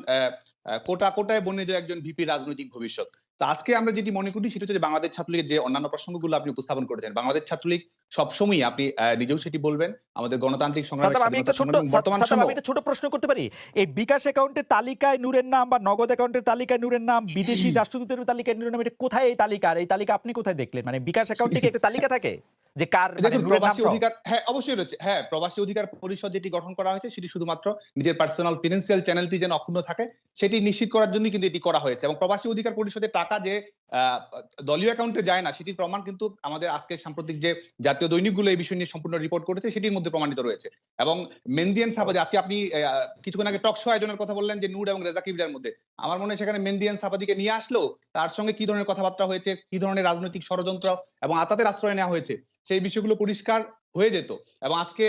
কোটা কোটায় বর্ণিত একজন ভিপি রাজনৈতিক ভবিষ্যৎ। তো আজকে আমরা যেটি মনে করি সেটা হচ্ছে বাংলাদেশ ছাত্রলীগের যে অন্যান্য প্রসঙ্গগুলো আপনি উপস্থাপন করেছেন বাংলাদেশ ছাত্রলীগ সবসময় আপনি নিজেও সেটি বলবেন আমাদের গণতান্ত্রিক সংগ্রামের আমি একটা সংগ্রাম সাদ্দাম, আমি একটা ছোট প্রশ্ন করতে পারি। এই বিকাশ অ্যাকাউন্টের তালিকায় নূরের নাম বা নগদ অ্যাকাউন্টের তালিকায় নূরের নাম বিদেশি রাষ্ট্রদূতের তালিকায় নূরের নাম এটা কোথায় এই তালিকা? আর এই তালিকা আপনি কোথায় দেখলেন? মানে বিকাশ অ্যাকাউন্টে কি একটা তালিকা থাকে? যে কার মানে প্রবাসী অধিকার হ্যাঁ অবশ্যই রয়েছে। হ্যাঁ প্রবাসী অধিকার পরিষদ যেটি গঠন করা হয়েছে সেটি শুধুমাত্র নিজের পার্সোনাল ফিনান্সিয়াল চ্যানেলটি যেন অক্ষুণ্ণ থাকে সেটি নিশ্চিত করার জন্য কিন্তু এটি করা হয়েছে। এবং প্রবাসী অধিকার পরিষদের টাকা যে দলীয় অ্যাকাউন্টে যায় না, সেটির প্রমাণ কিন্তু আমাদের আজকে সাম্প্রতিক যে জাতীয় দৈনিকগুলো এই বিষয় নিয়ে সম্পূর্ণ রিপোর্ট করেছে, সেটির মধ্যে প্রমাণিত রয়েছে। এবং মেন্দিয়ান সাবাদি, আজকে আপনি কিছুক্ষণ আগে টক শো আয়োজনের কথা বললেন যে নুর এবং রেজা কিবরিয়ার মধ্যে। আমার মনে হয় সেখানে মেন্দিয়ান সাবাদিকে নিয়ে আসলো তার সঙ্গে কি ধরনের কথাবার্তা হয়েছে, কি ধরনের রাজনৈতিক ষড়যন্ত্র এবং আতাতের আশ্রয় নেওয়া হয়েছে, সেই বিষয়গুলো পরিষ্কার হয়ে যেত। এবং আজকে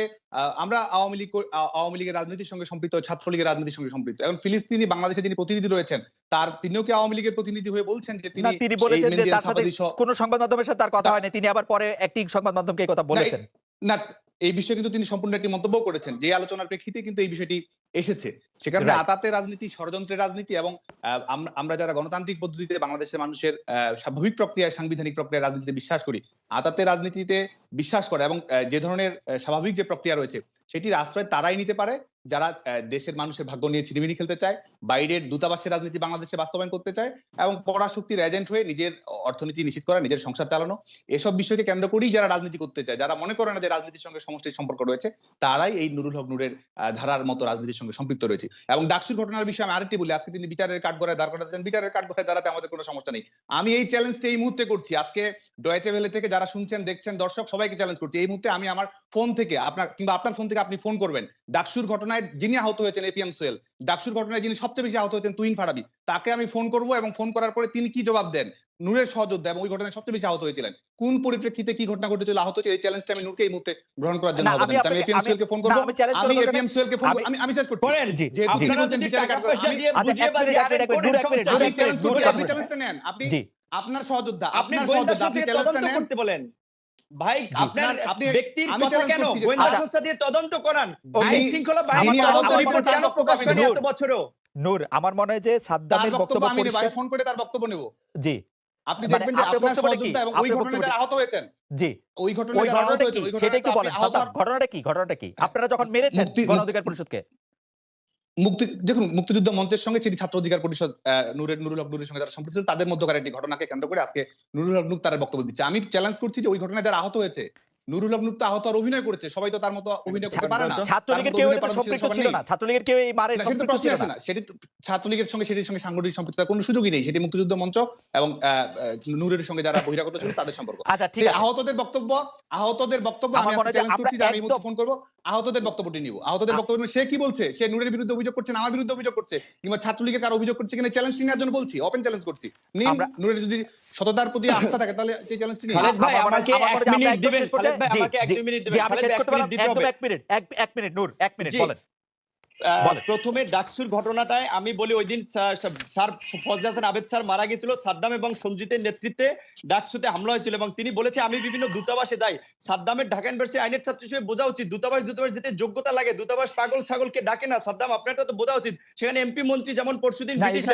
আমরা আওয়ামী লীগ আওয়ামী লীগের রাজনীতির সঙ্গে সম্পৃক্ত ছাত্রলীগের রাজনীতির সঙ্গে সম্পৃক্ত। এখন ফিলিস্তিনি বাংলাদেশে যিনি প্রতিনিধি রয়েছেন তার তিনিও কি আওয়ামী লীগের প্রতিনিধি হয়ে বলছেন যে তিনি তিনি বলেছেন যে তার সাথে কোনো সংবাদ মাধ্যমের সাথে তার কথা হয়নি। তিনি আবার পরে একটি সংবাদ মাধ্যমকে এই কথা বলেছেন। না এই বিষয়ে কিন্তু তিনি সম্পূর্ণ একটি মন্তব্য করেছেন। যে আলোচনার প্রেক্ষিতে কিন্তু এই বিষয়টি এসেছে। সেখানে. আতাতের রাজনীতি ষড়যন্ত্রের রাজনীতি এবং আহ, আমরা- যারা গণতান্ত্রিক পদ্ধতিতে বাংলাদেশের মানুষের আহ, স্বাভাবিক প্রক্রিয়ায় সাংবিধানিক প্রক্রিয়ায় রাজনীতিতে বিশ্বাস করি আতাতের রাজনীতিতে বিশ্বাস করে এবং যে ধরনের স্বাভাবিক যে প্রক্রিয়া রয়েছে সেটির আশ্রয় তারাই নিতে পারে। যারা দেশের মানুষের ভাগ্য নিয়ে ছিনিমিনি খেলতে চায়, বাইরের দূতাবাসের রাজনীতি বাংলাদেশে বাস্তবায়ন করতে চায় এবং পরাশক্তির এজেন্ট হয়ে নিজের অর্থনীতি নিশ্চিত করা, নিজের সংসার চালানো, এসব বিষয়কে কেন্দ্র করেই যারা রাজনীতি করতে চায়, যারা মনে করে না যে রাজনীতির সঙ্গে সমষ্টির সম্পর্ক রয়েছে, তারাই এই নুরুল হক নুরের ধারার মতো রাজনীতির সঙ্গে সম্পৃক্ত রয়েছে। এবং ডাকসুর ঘটনার বিষয়ে আমি আরেকটি বলি, আজকে তিনি বিচারের কাঠ গড়ায় দাঁড় করাতেন বিচারের কাঠ গড়ায় দাঁড়াতে আমাদের কোনো সমস্যা নেই। আমি এই চ্যালেঞ্জটা এই মুহূর্তে করছি। আজকে ডয়েচে ভেলে থেকে যারা শুনছেন, দেখছেন, দর্শক, সবাইকে চ্যালেঞ্জ করছি। এই মুহূর্তে আমি আমার ফোন থেকে আপনার কিংবা আপনার ফোন থেকে আপনি ফোন করবেন। ডাকসুর ঘটনায় যিনি আহত হয়েছেন এপিএম সোহেল ডাকসুর ঘটনায় যিনি সবচেয়ে বেশি আহত হয়েছেন তুহিন ফারাবি তাকে আমি ফোন করব এবং ফোন করার পরে তিনি কি জবাব দেন? নূরের সহযোদ্ধা এবং ওই ঘটনায় সবচেয়ে বেশি আহত হয়েছিলেন। কোন পরিপ্রেক্ষিতে কি ঘটনা ঘটেছিল আহত হয়েছে এই চ্যালেঞ্জটা আমি নূরকে এই মুহূর্তে গ্রহণ করার জন্য না, আহ্বান আমি এপিএম সোহেলকে ফোন করব। আমি এপিএম। সোহেলকে ফোন আমি- আমি শেষ করছি। করেন জি। বলছেন আচ্ছা, এক মিনিট, এক মিনিট, নূর, এক মিনিট, আপনি চ্যালেঞ্জ নূর আপনি চ্যালেঞ্জটা নেন। আপনি আপনার সহযোদ্ধা আপনার সহযোদ্ধা আপনি চ্যালেঞ্জটা নেন করতে বলেন। ভাই আপনার আপনি- ব্যক্তির কথা কেন গোয়েন্দা আচ্ছা। সংস্থা দিয়ে তদন্ত করান? আইন শৃঙ্খলা বাহিনী তদন্ত রিপোর্ট কেন প্রকাশ করেনি? এত বছরও। নূর আমার মনে হয় যে সাদ্দামের বক্তব্য আমি নেব ফোন করে তার বক্তব্য নেব। জি। আপনি মানে দেখবেন যে আপনার? সহযোদ্ধা এবং ওই ঘটনায় যারা আহত হয়েছেন। জি। ওই ঘটনায় যারা আহত ঘটনাটা কি? সেটা একটু বলেন। সাদ্দাম ঘটনাটা কি ঘটনাটা কি? আপনারা যখন মেরেছেন গণ অধিকার পরিষদকে? মুক্তি, দেখুন, মুক্তিযুদ্ধ মঞ্চের সঙ্গে সেটি ছাত্র অধিকার পরিষদ নুরের নুরুল হক নুরের সঙ্গে যারা সম্পৃক্ত তাদের মধ্যকার একটি ঘটনাকে কেন্দ্র করে আজকে নুরুল হক নুর তার বক্তব্য দিচ্ছে। আমি চ্যালেঞ্জ করছি যে ওই ঘটনায় যারা আহত হয়েছে। নুরুল হক নুর আহত আর অভিনয় করেছে সবাই তো তার মতো অভিনয় করতে পারে না। ছাত্রলীগের কেউ সম্পৃক্ত ছিল না। ছাত্রলীগের কেউ এই মারে সম্পৃক্ত ছিল না। সেটি ছাত্রলীগের সঙ্গে সেটির সঙ্গে সাংগঠনিক সম্পৃক্ততার কোনো সুযোগই নেই। সেটি মুক্তিযুদ্ধ মঞ্চ এবং আহ, সঙ্গে যারা বহিরাগত ছিল তাদের সম্পর্ক। আচ্ছা ঠিক আছে। আহতদের বক্তব্য আহতদের বক্তব্য আমি চ্যালেঞ্জ করছি যে আমি ফোন করব। আহতদের বক্তব্যটি নিব। আহতদের বক্তব্য সে কি বলছে? সে নূরের বিরুদ্ধে অভিযোগ করছে আমার বিরুদ্ধে অভিযোগ করছে কিংবা ছাত্রলীগের কারও অভিযোগ করছে কিনা চ্যালেঞ্জ নেওয়ার জন্য বলছি ওপেন চ্যালেঞ্জ করছি। নূরের যদি সততার প্রতি আস্থা থাকে তাহলে এই চ্যালেঞ্জটি নিন। আমাকে মিনিট দিবেন ভাই আমাকে এক মিনিট দিবেন আমি শেষ এক করতে পারলাম মিনিট একদম মিনিট এক মিনিট নূর এক মিনিট। বলেন। প্রথমে ডাকসুর ঘটনাটায় আমি বলি ওই দিন স্যার ফজল হাসান আবেদ স্যার মারা গেছিল সাদ্দাম এবং সঞ্জিতের নেতৃত্বে ডাকসুতে হামলা হয়েছিল এবং তিনি বলেছে আমি বিভিন্ন দূতাবাসে যাই। সাদ্দামের ঢাকা ইউনিভার্সিটি আইনের ছাত্র হিসেবে বোঝা উচিত। দূতাবাস দূতাবাস যেতে যোগ্যতা লাগে। দূতাবাস পাগল ছাগলকে ডাকে না। সাদ্দাম আপনারটা তো বোঝা উচিত। সেখানে এমপি মন্ত্রী যেমন পরশুদিন ব্রিটিশ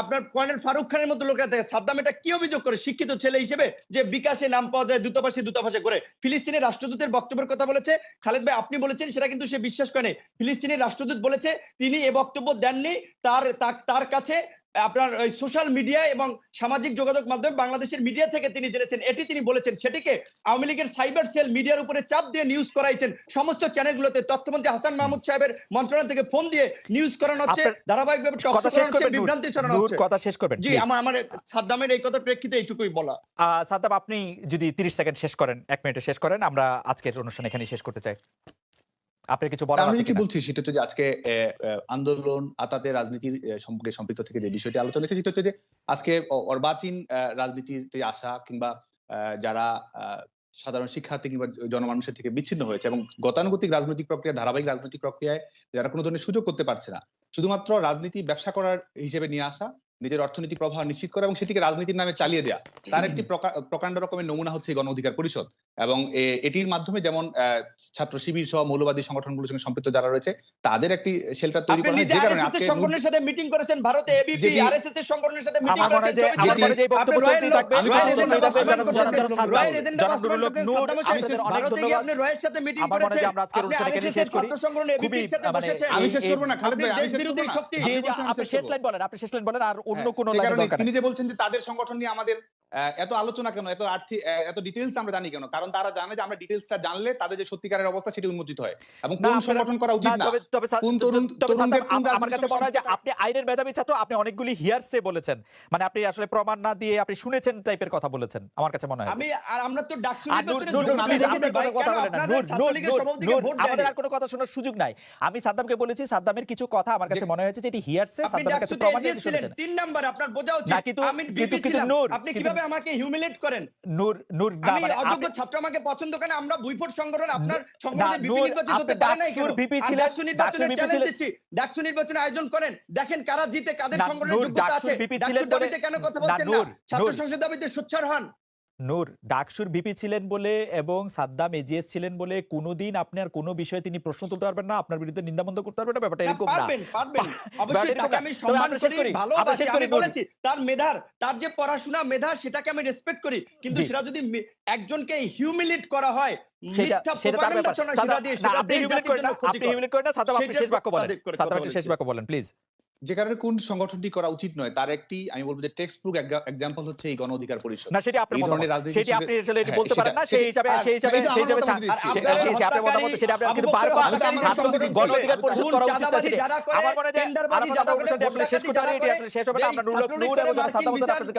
আপনার কর্নেল ফারুক খানের মতো লোকরা দেখে সাদ্দাম এটা কি অভিযোগ করে? শিক্ষিত ছেলে হিসেবে যে বিকাশে নাম পাওয়া যায় দূতাবাসে দূতাবাসে করে। ফিলিস্তিনের রাষ্ট্রদূতের বক্তব্যের কথা বলেছে। খালেদ ভাই আপনি বলেছেন সেটা কিন্তু সে বিশ্বাস করে ফিলিস্তিনের রাষ্ট্রদূত বলেছে তিনি এ বক্তব্য দেননি। তার তার- কাছে আপনার ওই সোশ্যাল মিডিয়া এবং সামাজিক যোগাযোগ মাধ্যমে বাংলাদেশের মিডিয়া থেকে তিনি জেনেছেন এটি তিনি বলেছেন সেটিকে আওয়ামী লীগের সাইবার সেল মিডিয়ার উপরে চাপ দিয়ে নিউজ করাইছেন। সমস্ত চ্যানেলগুলোতে তথ্যমন্ত্রী হাসান মাহমুদ সাহেবের মন্ত্রণালয় থেকে ফোন দিয়ে নিউজ করানো হচ্ছে ধারাবাহিকভাবে করানো হচ্ছে বিভ্রান্তি ছড়ানো হচ্ছে। কথা শেষ করবেন জি আমার আমার সাদ্দামের এই কথার প্রেক্ষিতে এইটুকুই বলা। আহ, সাদ্দাম আপনি যদি 30 সেকেন্ড শেষ করেন এক মিনিটে শেষ করেন আমরা আজকের অনুষ্ঠান এখানেই শেষ করতে চাই। আপনার কিছু বলার আমি কি? বলছি সেটা হচ্ছে যে আজকে আন্দোলন আতাতে রাজনীতির সম্পর্কে সম্পৃক্ত থেকে যে বিষয়টি আলোচনা হয়েছে সেটা হচ্ছে যে আজকে অর্বাচীন রাজনীতিতে আসা কিংবা যারা সাধারণ শিক্ষার্থী কিংবা জনমানুষের থেকে বিচ্ছিন্ন হয়েছে এবং গতানুগতিক রাজনৈতিক প্রক্রিয়া ধারাবাহিক রাজনৈতিক প্রক্রিয়ায় যারা কোনো ধরনের সুযোগ করতে পারছে না শুধুমাত্র রাজনীতি ব্যবসা করার হিসেবে নিয়ে আসা নিজের অর্থনৈতিক প্রভাব নিশ্চিত করা এবং সেটিকে রাজনীতির নামে চালিয়ে দেওয়া তার একটি প্রকা- প্রকাণ্ড রকমের নমুনা হচ্ছে গণ অধিকার পরিষদ এবং এটির মাধ্যমে যেমন আহ, ছাত্র শিবির সহ মৌলবাদী সংগঠনগুলোর সঙ্গে সম্পৃক্ত যারা রয়েছে তাদের একটি শেল্টার তৈরি করা হয় যে কারণে আরএসএস আজকে এর সংগঠনের সাথে মিটিং করেছেন ভারতে এবিপি আরএসএস এর সংগঠনের সাথে মিটিং আমার করেছেন আমার যে বক্তব্য আপনি চলতেই থাকবে। আপনি রয়ের সাথে মিটিং করেছেন আমরা আজকের আপনি অনুষ্ঠান আরএসএস শেষ করি। ছাত্র সংগঠন খুবই, এবিপির সাথে মানে, বসেছেন আমি শেষ করব না খালেদ আপনি ভাই আমি শেষ করব না। আপনি শেষ। লাইন বলেন আপনি শেষ লাইন বলেন আর অন্য হ্যাঁ, কোনো কারণে দরকার তিনি। যে বলছেন যে তাদের সংগঠন নিয়ে আমাদের এত আলোচনা কেন? এত আর্থিক এত ডিটেলস আমরা জানি কেন? কারণ তারা জানে যে আমরা ডিটেলসটা জানলে তাদের যে সত্যিকারের অবস্থা সেটি উন্মোচিত হয়। এবং কোন সংগঠন করা উচিত না কোন তরুণ তরুণদের আমার কাছে মনে হয় যে আপনি আইনের মেধাবী ছাত্র আপনি অনেকগুলি হিয়ারসে বলেছেন। মানে আপনি আসলে প্রমাণ না দিয়ে আপনি শুনেছেন টাইপের কথা বলেছেন আমার কাছে মনে হয়। আমি আর আমরা তো ডাকসু আমাদের আর কোনো কথা শোনার সুযোগ নাই। আমি সাদ্দামকে বলেছি সাদ্দামের কিছু কথা আমার কাছে মনে হয়েছে যে এটি হিয়ারসে সাদ্দামের কাছে প্রমাণ দিয়ে শুনেছেন। তিন নাম্বার আপনার বোঝা উচিত। না, কিন্তু- আমি কিন্তু- কিন্তু নূর, আপনি কিন্তু- কীভাবে আমাকে হিউমিলেট করেন? নূর নূর আমি মানে অযোগ্য ছাত্র আমাকে পছন্দ করেন আমরা ভুইফোট সংগঠন আপনার সংগঠনে বিপি নূর, নির্বাচিত হতে পারে না কেন? ডাকসু চ্যালেঞ্জ দিচ্ছি। ডাকসু নির্বাচনে আয়োজন করেন। দেখেন কারা জিতে কাদের সংগঠনের যোগ্যতা আছে। বলে- দাবিতে কেন কথা বলছেন না? ছাত্র। সংসদ দাবিতে সোচ্চার হন। নূর ডাকসুর ভিপি ছিলেন বলে এবং সাদ্দাম এজিএস ছিলেন বলে কোনোদিন আপনার কোনো বিষয়ে তিনি প্রশ্ন তুলতে পারবেন না আপনার বিরুদ্ধে নিন্দাবন্ধ করতে পারবেন না ব্যাপারটা এরকম না। পারবেন পারবেন। অবশ্যই তাকে আমি সম্মান করি ভালোবাসি আমি বলেছি তার মেধার তার যে পড়াশোনা মেধা সেটাকে আমি রেসপেক্ট করি। কিন্তু সেটা যদি একজনকে হিউমিলেট করা হয় সেটা সেটা তার ব্যাপার। সাদ্দাম, আপনি হিউমিলেট। করেন না সাদ্দাম আপনি শেষ বাক্য বলেন। সাদ্দাম আপনি শেষ বাক্য বলেন প্লিজ যে কারণে কোন সংগঠনটি করা উচিত নয় তার একটি আমি বলব যে টেক্সট বুক হচ্ছে এই গণ অধিকার পরিষদ। না সেটা আপনার মতামত। রাজনীতির আপনি আসলে এটা হ্যাঁ, বলতে পারেন সেটা- না সেই হিসাবে সেই হিসাবে সেই হিসাবে আপনারা মতামত সেটা আপনি কিন্তু বারবার গণ অধিকার পরিষদ করা উচিত না সেটি আমার মনে হয় যে আর শেষ করতে হবে আসলে শেষ হবে না নূর এবং ছাত্র